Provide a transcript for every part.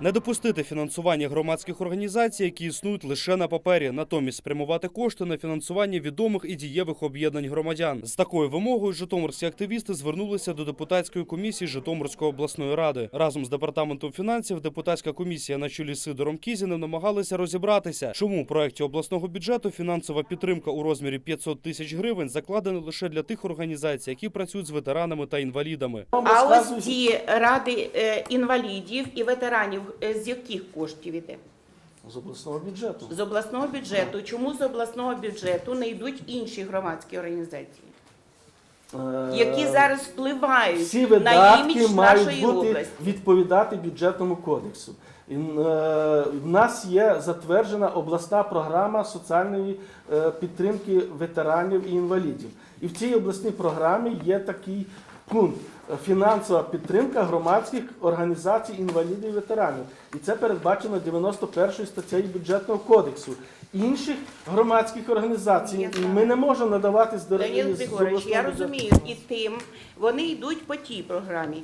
Не допустити фінансування громадських організацій, які існують лише на папері, натомість спрямувати кошти на фінансування відомих і дієвих об'єднань громадян. З такою вимогою житомирські активісти звернулися до депутатської комісії Житомирської обласної ради. Разом з департаментом фінансів депутатська комісія на чолі з Сидором Кізіним намагалися розібратися, чому у проекті обласного бюджету фінансова підтримка у розмірі 500 тисяч гривень закладена лише для тих організацій, які працюють з ветеранами та інвалідами. А ось ті ради е, інвалідів і ветеранів з яких коштів іде? з обласного бюджету. З обласного бюджету. Чому з обласного бюджету не йдуть інші громадські організації, Е, які зараз впливають всі на імідж мають нашої бути області? відповідати бюджетному кодексу. І, е, в нас є затверджена обласна програма соціальної е, підтримки ветеранів і інвалідів. І в цій обласній програмі є такий пункт фінансова підтримка громадських організацій інвалідів і ветеранів. І це передбачено 91 статтею бюджетного кодексу. Інших громадських організацій ми не можемо надавати з Даніл Григорович, я розумію, і тим вони йдуть по тій програмі.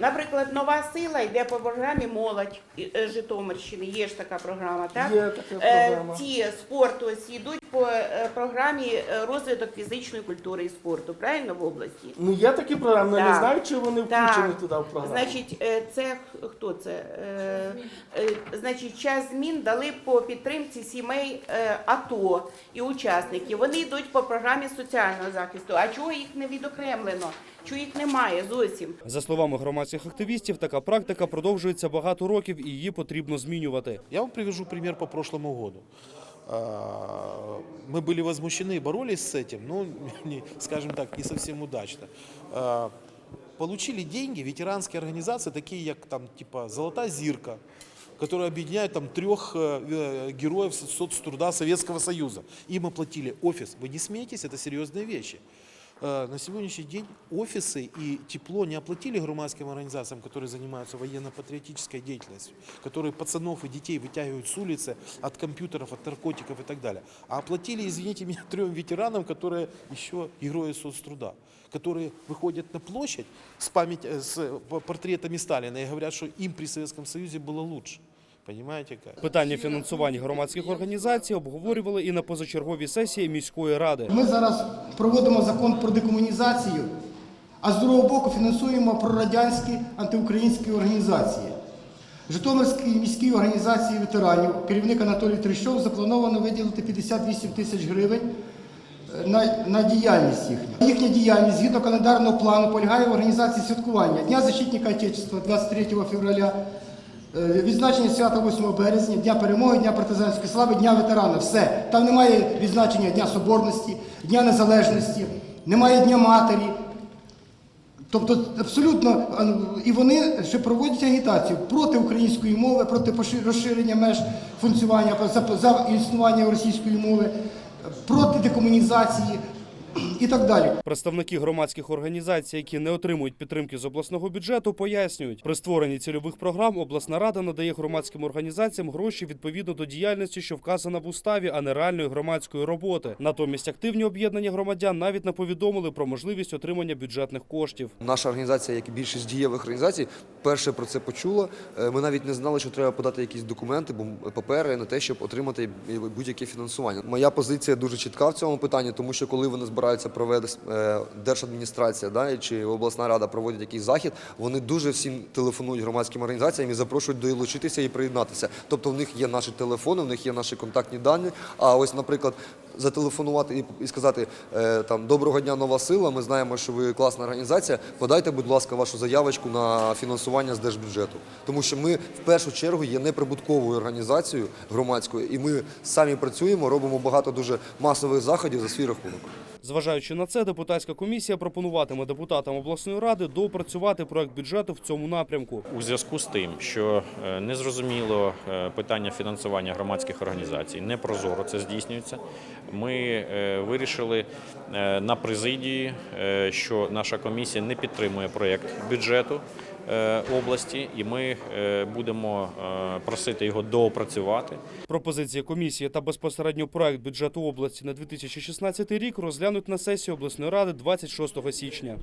Наприклад, нова сила йде по програмі молодь е, Житомирщини. Є ж така програма, так? Є така Е, програма. Ті спорту ось йдуть по е, програмі е, розвиток фізичної культури і спорту, правильно в області? Ну є такі програми, але не знаю, чи вони включені Так. туди в програму. Значить, е, це хто це? Значить, час змін дали по підтримці сімей АТО і учасників. Вони йдуть по програмі соціального захисту. А чого їх не відокремлено? Чого їх немає зовсім? За словами громадських активістів, така практика продовжується багато років і її потрібно змінювати. Я вам привяжу пример по прошлому году. А, Мы были возмущены боролись с этим, не- скажем так, не совсем удачно. А, Получили деньги ветеранские организации, такие как там типа «Золотая зирка», которые объединяют там трех э, э, героев соцтруда Советского Союза. Им оплатили офис. Вы не смеетесь, это серьезные вещи. Э, На сегодняшний день офисы и тепло не оплатили громадским организациям, которые занимаются военно-патриотической деятельностью, которые пацанов и детей вытягивают с улицы от компьютеров, от наркотиков и так далее. А оплатили, извините меня, трем ветеранам, которые еще герои соцтруда, которые выходят на площадь с, память, э, с э, портретами Сталина и говорят, что им при Советском Союзе было лучше. Понимаете как? Питання фінансування громадських організацій обговорювали і на позачерговій сесії міської ради. Ми зараз проводимо закон про декомунізацію, а з другого боку фінансуємо прорадянські антиукраїнські організації. Житомирській міській організації ветеранів керівник Анатолій Трещов заплановано виділити 58 тисяч гривень е, на, на діяльність їхню. Їхня діяльність згідно календарного плану полягає в організації святкування Дня защитника Отечества 23 февраля, відзначення свята 8 березня, Дня перемоги, Дня партизанської слави, Дня ветерана. Все. Там немає відзначення Дня Соборності, Дня Незалежності, немає Дня Матері. Тобто абсолютно ну, і вони ще проводять агітацію проти української мови, проти розширення меж функціонування за, за існування російської мови, проти декомунізації і так далі. Представники громадських організацій, які не отримують підтримки з обласного бюджету, пояснюють, при створенні цільових програм обласна рада надає громадським організаціям гроші відповідно до діяльності, що вказана в уставі, а не реальної громадської роботи. Натомість активні об'єднання громадян навіть не повідомили про можливість отримання бюджетних коштів. Наша організація, як і більшість дієвих організацій, перше про це почула. Е, Ми навіть не знали, що треба подати якісь документи, бо папери на те, щоб отримати будь-яке фінансування. Моя позиція дуже чітка в цьому питанні, тому що коли вони збираються провести е, держадміністрація, да, чи обласна рада проводять якийсь захід, вони дуже всім телефонують громадським організаціям і запрошують долучитися і приєднатися. Тобто в них є наші телефони, в них є наші контактні дані. А ось, наприклад, зателефонувати і, і сказати е, там доброго дня, нова сила. Ми знаємо, що ви класна організація. Подайте, будь ласка, вашу заявочку на фінансування з держбюджету, тому що ми в першу чергу є неприбутковою організацією громадською, і ми самі працюємо, робимо багато дуже масових заходів за свій рахунок. Зважаючи на це, депутатська комісія пропонуватиме депутатам обласної ради доопрацювати проект бюджету в цьому напрямку. У зв'язку з тим, що е, незрозуміло е, питання фінансування громадських організацій, не прозоро це здійснюється. Ми е, вирішили е, на президії, е, що наша комісія не підтримує проєкт бюджету області, і ми будемо просити його доопрацювати. Пропозиції комісії та безпосередньо проект бюджету області на 2016 рік розглянуть на сесії обласної ради 26 січня.